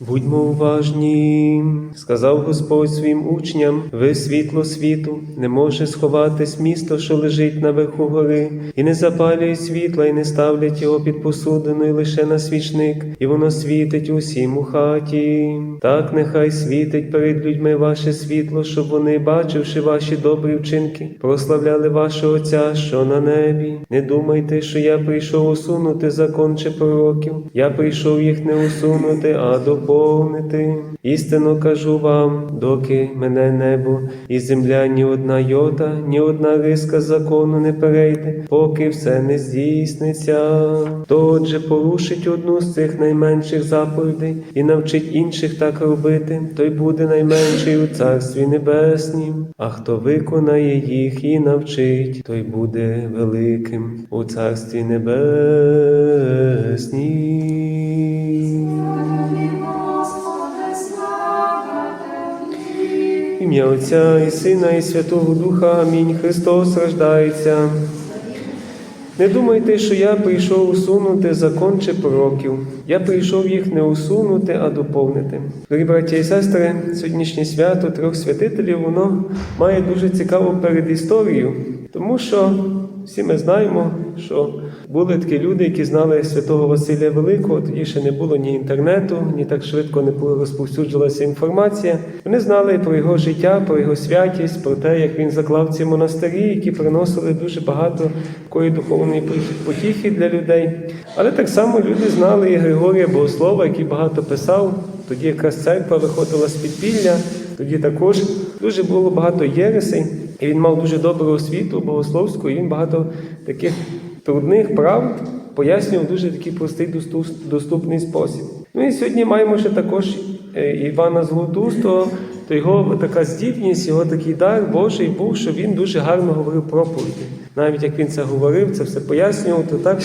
Будьмо уважні, сказав Господь своїм учням, ви світло світу, не може сховатись місто, що лежить на верху гори, і не запалюють світла, і не ставлять його під посудину, і лише на свічник, і воно світить усім у хаті. Так нехай світить перед людьми ваше світло, щоб вони, бачивши ваші добрі вчинки, прославляли вашого Отця, що на небі. Не думайте, що я прийшов усунути закон чи пророків. Я прийшов їх не усунути, а доповнити. Істинно кажу вам, доки мене небо і земля ні одна йота, ні одна риска закону не перейде, поки все не здійсниться. Хто отже порушить одну з цих найменших заповідей і навчить інших так робити, той буде найменший у царстві небеснім. А хто виконає їх і навчить, той буде великим у царстві небеснім. Ім'я Отця і Сина, і Святого Духа. Амінь. Христос рождається. Не думайте, що я прийшов усунути закон чи пророків. Я прийшов їх не усунути, а доповнити. Дорогі браті і сестри, сьогоднішнє свято трьох святителів воно має дуже цікаву передісторію, тому що всі ми знаємо, що були такі люди, які знали святого Василія Великого. Тоді ще не було ні інтернету, ні так швидко не розповсюджувалася інформація. Вони знали про його життя, про його святість, про те, як він заклав ці монастирі, які приносили дуже багато такої духовної потіхи для людей. Але так само люди знали і Григорія Богослова, який багато писав. Тоді якраз церква виходила з підпілля, тоді також дуже було багато єресей, і він мав дуже добру освіту богословську, і він багато таких трудних правд пояснював дуже такий простий доступний спосіб. Ну і сьогодні маємо ще також е, Івана Золотустого, то його така здібність, його такий дар Божий був, що він дуже гарно говорив проповіді. Навіть як він це говорив, це все пояснював, то так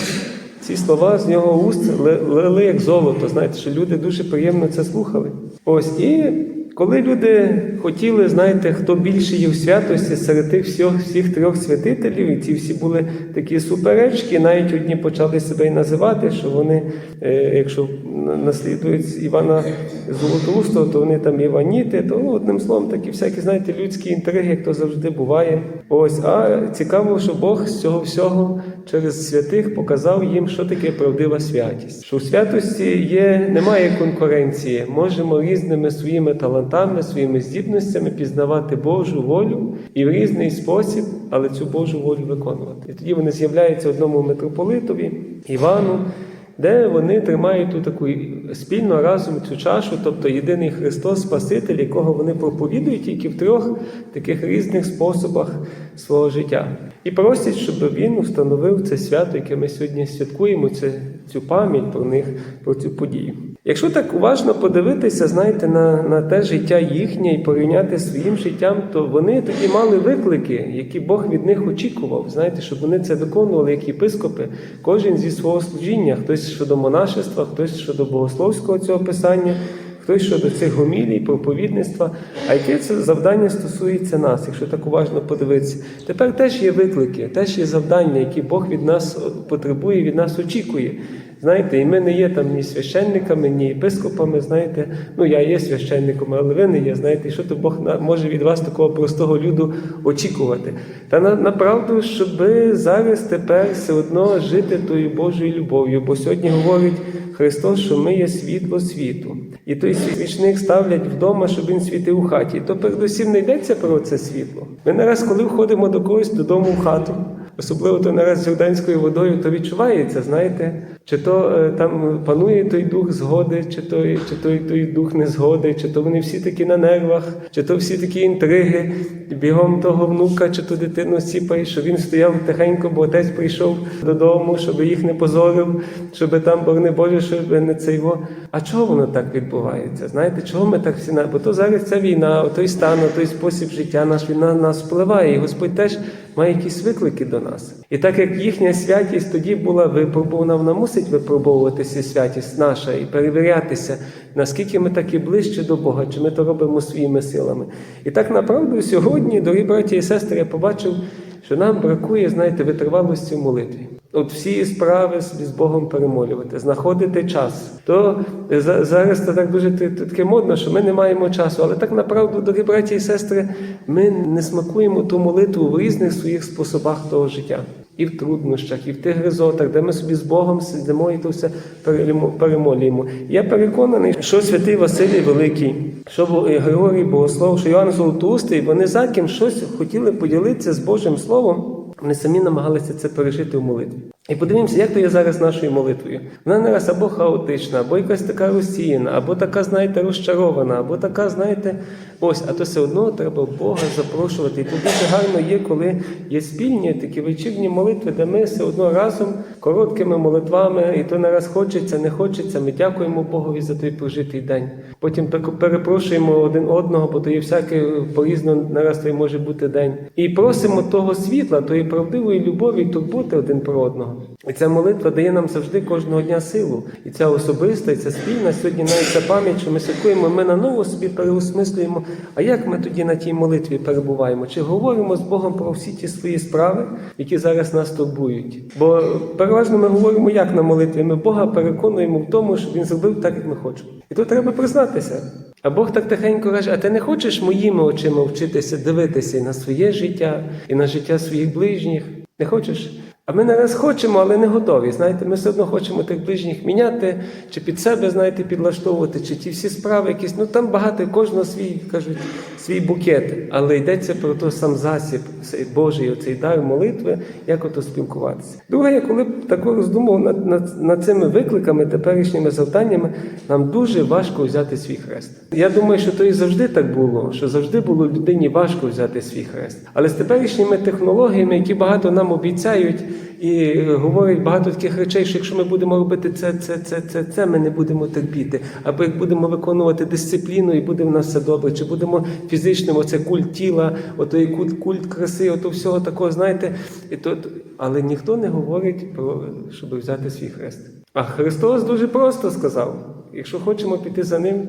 ці слова з нього уст лили як золото. Знаєте, що люди дуже приємно це слухали. Ось і коли люди хотіли, знаєте, хто більше є в святості серед тих всіх, всіх трьох святителів, і ці всі були такі суперечки, навіть одні почали себе і називати, що вони, е, якщо наслідують Івана Золотоустого, то вони там іваніти, то ну, одним словом такі всякі, знаєте, людські інтриги, як то завжди буває. Ось, а цікаво, що Бог з цього всього через святих показав їм, що таке правдива святість. Що в святості є, немає конкуренції. Можемо різними своїми талантами, своїми здібностями пізнавати Божу волю і в різний спосіб, але цю Божу волю виконувати. І тоді вони з'являються одному митрополитові, Івану. Де вони тримають ту таку спільно разом цю чашу, тобто єдиний Христос, Спаситель, якого вони проповідують тільки в трьох таких різних способах свого життя. І просять, щоб він встановив це свято, яке ми сьогодні святкуємо, це, цю пам'ять про них, про цю подію. Якщо так уважно подивитися, знаєте, на, на те життя їхнє і порівняти своїм життям, то вони тоді мали виклики, які Бог від них очікував. Знаєте, щоб вони це виконували як єпископи, кожен зі свого служіння, хтось щодо монашества, хтось щодо богословського цього писання. Хтось щодо цих гомілій, проповідництва, а яке це завдання стосується нас, якщо так уважно подивитися. Тепер теж є виклики, теж є завдання, які Бог від нас потребує, від нас очікує. Знаєте, і ми не є там ні священниками, ні єпископами, знаєте. Ну, я є священником, але ви не є. Знаєте, і що то Бог може від вас, такого простого люду, очікувати? Та на, направду, щоб зараз тепер все одно жити тою Божою любов'ю, бо сьогодні говорить Христос, що ми є світло світу. І той свічник ставлять вдома, щоб він світив у хаті. То передусім не йдеться про це світло. Ми нараз, коли входимо до когось додому в хату, особливо то нараз з Йорданською водою, то відчувається, знаєте, чи то е, там панує той дух згоди, чи той, чи той, той дух незгоди, чи то вони всі такі на нервах, чи то всі такі інтриги, бігом того внука, чи ту дитину сіпає, що він стояв тихенько, бо отець прийшов додому, щоб їх не позорив, щоб там, борони Боже, щоб не це його. А чого воно так відбувається? Знаєте, чого ми так всі на бо то зараз ця війна, той стан, той спосіб життя, наш війна нас впливає, і Господь теж має якісь виклики до нас. І так як їхня святість тоді була випробована, вона мусить випробовуватися святість наша і перевірятися, наскільки ми таки ближче до Бога, чи ми то робимо своїми силами. І так направду сьогодні, дорогі браті і сестри, я побачив, що нам бракує, знаєте, витривалості в молитві. От всі справи з Богом перемолювати, знаходити час. То зараз це так дуже таке модно, що ми не маємо часу. Але так направду, дорогі браті і сестри, ми не смакуємо ту молитву в різних своїх способах того життя. І в труднощах, і в тих гризотах, де ми собі з Богом сидимо і то все перемолюємо. Я переконаний, що святий Василій Великий, що Григорій Богослов, що Йоанн Золотоустий, вони за ким щось хотіли поділитися з Божим Словом. Вони самі намагалися це пережити в молитві. І подивімося, як то є зараз нашою молитвою. Вона не раз або хаотична, або якась така розсіяна, або така, знаєте, розчарована, або така, знаєте, ось, а то все одно треба Бога запрошувати. І тут дуже гарно є, коли є спільні такі вечірні молитви, де ми все одно разом короткими молитвами, і то не раз хочеться, не хочеться. Ми дякуємо Богові за той прожитий день. Потім так перепрошуємо один одного, бо то є всяке по-різному нараз той може бути день. І просимо того світла, тої правдивої любові і турботи один про одного. І ця молитва дає нам завжди кожного дня силу. І ця особиста, і ця спільна сьогодні навіть ця пам'ять, що ми святкуємо, ми наново собі переосмислюємо. А як ми тоді на тій молитві перебуваємо? Чи говоримо з Богом про всі ті свої справи, які зараз нас турбують? Бо переважно ми говоримо як на молитві. Ми Бога переконуємо в тому, що Він зробив так, як ми хочемо. І тут треба признатися. А Бог так тихенько каже: а ти не хочеш моїми очима вчитися дивитися і на своє життя, і на життя своїх ближніх? Не хочеш? А ми нараз хочемо, але не готові. Знаєте, ми все одно хочемо тих ближніх міняти, чи під себе, знаєте, підлаштовувати, чи ті всі справи якісь. Ну там багато кожного свій кажуть свій букет, але йдеться про той сам засіб Божий, оцей дар молитви, як ото спілкуватися. Друге, я коли тако роздумав над, над, над цими викликами, теперішніми завданнями, нам дуже важко взяти свій хрест. Я думаю, що то і завжди так було, що завжди було людині важко взяти свій хрест. Але з теперішніми технологіями, які багато нам обіцяють і говорять багато таких речей, що якщо ми будемо робити це, це, це, це, це, ми не будемо терпіти. Або як будемо виконувати дисципліну, і буде в нас все добре, чи будемо фізичним, оце культ тіла, отой культ, культ краси, ото всього такого, знаєте, і то, але ніхто не говорить про щоб взяти свій хрест. А Христос дуже просто сказав: якщо хочемо піти за ним,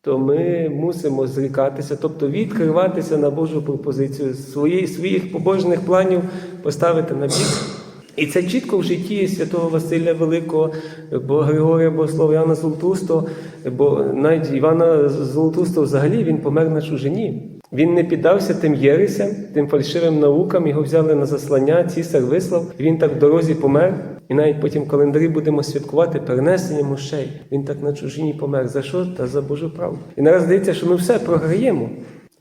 то ми мусимо зрікатися, тобто відкриватися на Божу пропозицію, свої, своїх побожних планів поставити на бік. І це чітко в житті святого Василя Великого, бо Григорія Богослова Івана Золотустого, бо навіть Івана Золотустого взагалі він помер на чужині. Він не піддався тим єресям, тим фальшивим наукам, його взяли на заслання, цісар вислав, він так в дорозі помер. І навіть потім в календарі будемо святкувати перенесення мощей. Він так на чужині помер. За що? Та за Божу правду. І нараз здається, що ми все програємо.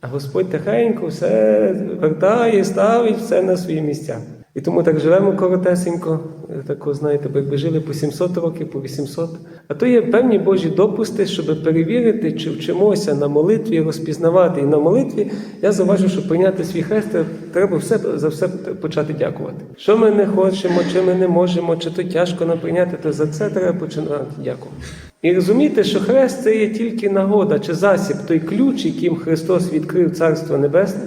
А Господь тихенько все вертає, ставить все на свої місця. І тому так живемо коротесенько, тако, знаєте, якби жили по 700 років, по 800. А то є певні Божі допусти, щоб перевірити, чи вчимося на молитві, розпізнавати. І на молитві я зауважу, що прийняти свій хрест треба все за все почати дякувати. Що ми не хочемо, чи ми не можемо, чи то тяжко нам прийняти, то за це треба починати дякувати. І розуміти, що хрест це є тільки нагода чи засіб, той ключ, яким Христос відкрив Царство Небесне.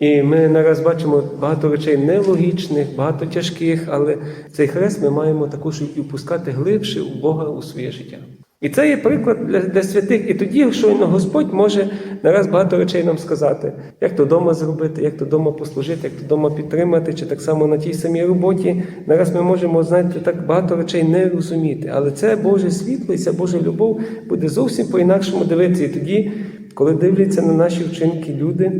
І ми нараз бачимо багато речей нелогічних, багато тяжких, але цей хрест ми маємо також і впускати глибше у Бога у своє життя. І це є приклад для, для святих. І тоді, щойно Господь може нараз багато речей нам сказати, як то вдома зробити, як то вдома послужити, як то вдома підтримати, чи так само на тій самій роботі. Нараз ми можемо, знаєте, так багато речей не розуміти. Але це Боже світло і ця Божа любов буде зовсім по-інакшому дивитися. І тоді, коли дивляться на наші вчинки люди.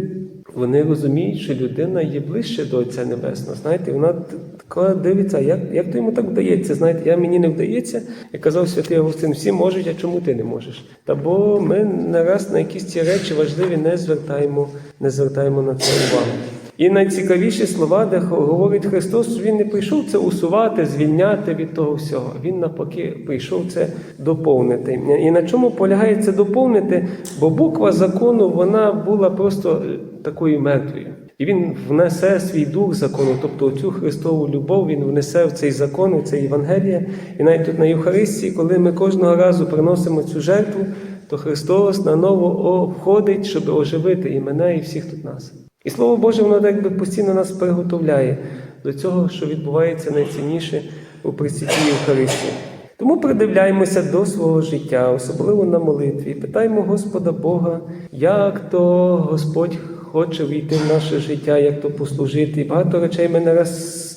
Вони розуміють, що людина є ближче до Отця Небесного. Знаєте, вона така дивиться, як, як то йому так вдається. Знаєте, я мені не вдається. Я казав святий Августин, всі можуть, а чому ти не можеш? Та бо ми не раз на якісь ці речі важливі не звертаємо, не звертаємо на це увагу. І найцікавіші слова, де говорить Христос, Він не прийшов це усувати, звільняти від того всього. Він навпаки прийшов це доповнити. І на чому полягає це доповнити? Бо буква закону вона була просто е, такою мертвою. І він внесе свій дух закону, тобто цю Христову любов, він внесе в цей закон, в це Євангеліє. І навіть тут на Євхаристії, коли ми кожного разу приносимо цю жертву, то Христос наново входить, щоб оживити і мене, і всіх тут нас. І Слово Боже, воно якби постійно нас приготовляє до цього, що відбувається найцінніше у присвяті Євхаристії. Тому придивляємося до свого життя, особливо на молитві, і питаємо Господа Бога, як то Господь хоче війти в наше життя, як то послужити. І багато речей ми не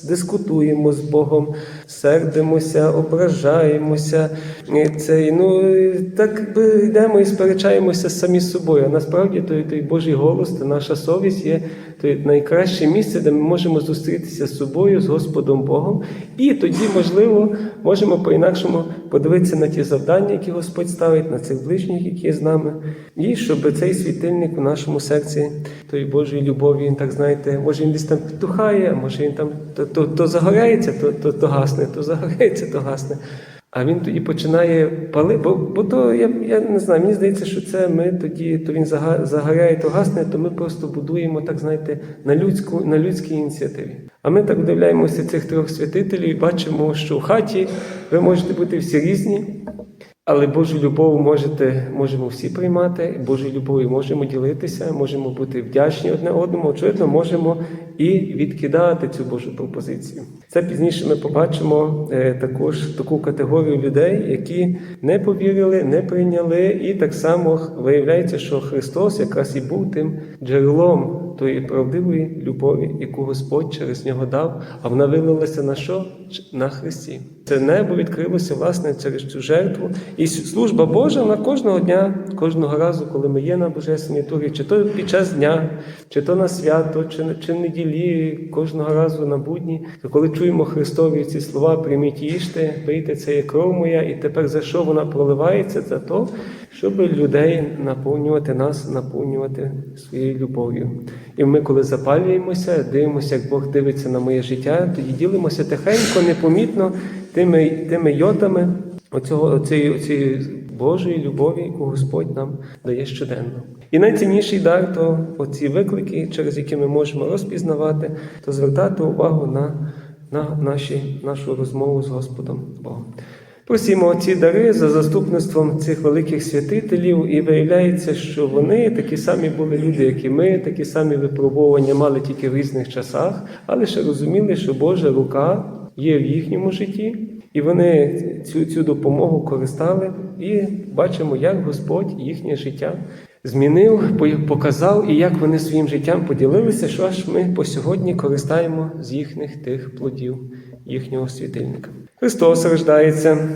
дискутуємо з Богом, сердимося, ображаємося. Це, ну, так би йдемо і сперечаємося самі з собою. А насправді той, той Божий голос, та наша совість є той найкраще місце, де ми можемо зустрітися з собою, з Господом Богом. І тоді, можливо, можемо по-інакшому подивитися на ті завдання, які Господь ставить, на цих ближніх, які є з нами. І щоб цей світильник у нашому серці тої Божої любові, він так знаєте, може він десь там підтухає, може він там то, то, то загорається, то, то, то гасне, то загорається, то гасне. А він тоді починає палити, бо, бо то я, я не знаю, мені здається, що це ми тоді, то він загоряє, то гасне, то ми просто будуємо, так знаєте, на, людську, на людській ініціативі. А ми так вдивляємося цих трьох святителів і бачимо, що в хаті ви можете бути всі різні, але Божу любов можете, можемо всі приймати, Божою любов'ю можемо ділитися, можемо бути вдячні одне одному, очевидно, можемо і відкидати цю Божу пропозицію. Це пізніше ми побачимо е, також таку категорію людей, які не повірили, не прийняли, і так само виявляється, що Христос якраз і був тим джерелом тої правдивої любові, яку Господь через нього дав, а вона вилилася на що? На Христі. Це небо відкрилося власне через цю жертву. І служба Божа вона кожного дня, кожного разу, коли ми є на Божественній турі, чи то під час дня, чи то на свято, чи, на- чи неділі, кожного разу на будні, то коли чуємо Христові ці слова, прийміть їжте, пийте, це є кров моя, і тепер за що вона проливається? За то, щоб людей наповнювати нас, наповнювати своєю любов'ю. І ми, коли запалюємося, дивимося, як Бог дивиться на моє життя, тоді ділимося тихенько, непомітно тими, тими йотами оцього, оцієї Божої любові, яку Господь нам дає щоденно. І найцінніший дар то оці виклики, через які ми можемо розпізнавати, то звертати увагу на, на наші, нашу розмову з Господом Богом. Просімо ці дари за заступництвом цих великих святителів, і виявляється, що вони такі самі були люди, як і ми, такі самі випробування мали тільки в різних часах, але ще розуміли, що Божа рука є в їхньому житті, і вони цю, цю допомогу користали, і бачимо, як Господь їхнє життя змінив, показав, і як вони своїм життям поділилися, що аж ми по сьогодні користаємо з їхніх тих плодів, їхнього світильника. Христос рождається.